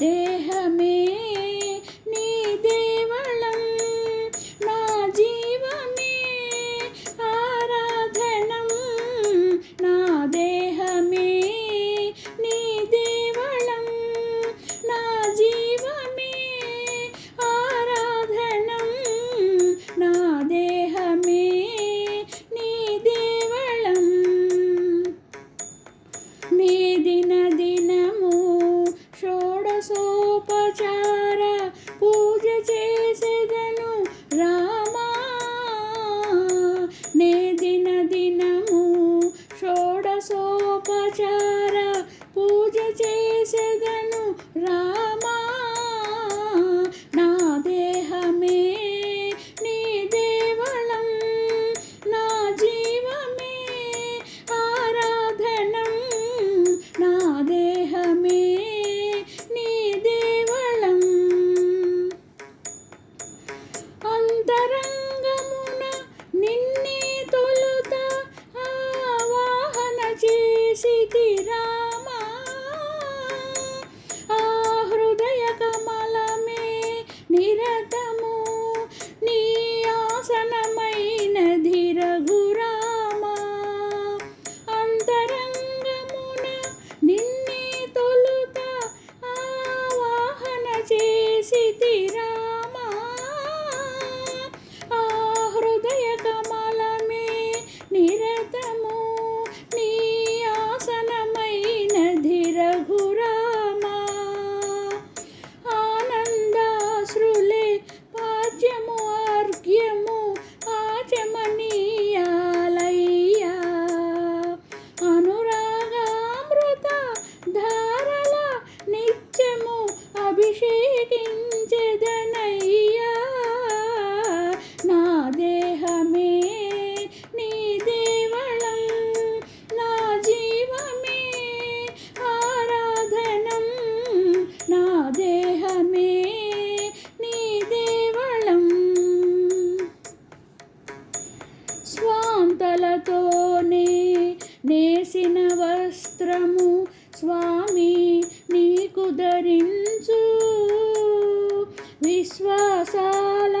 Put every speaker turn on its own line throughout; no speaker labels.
ദേഹമേ చార పూజ చే అంతరంగమున నిన్నే తొలుత ఆవాహన చేసి రామ వస్త్రము స్వామి నీకు ధరించు. విశ్వాసాల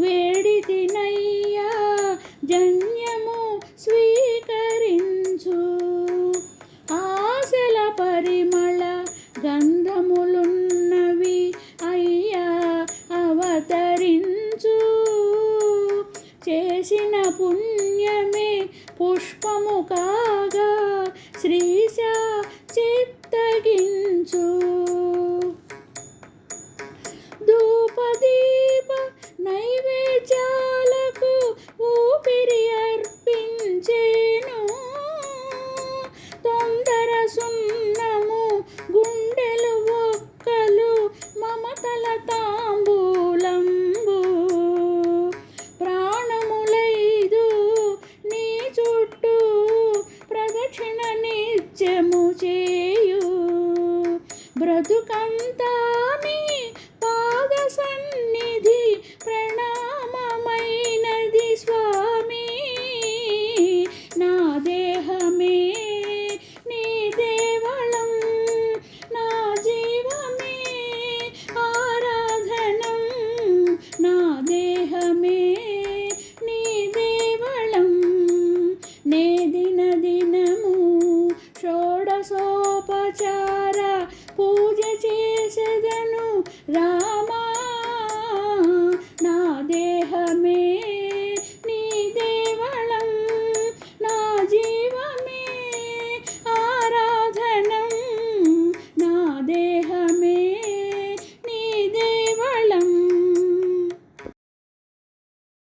వేడి తినయ్యా జన్యము స్వీకరించు. ఆశల పరిమళ గంధములున్నవి అయ్యా అవతరించు. చేసిన పుణ్యమే పుష్పము కా Tri!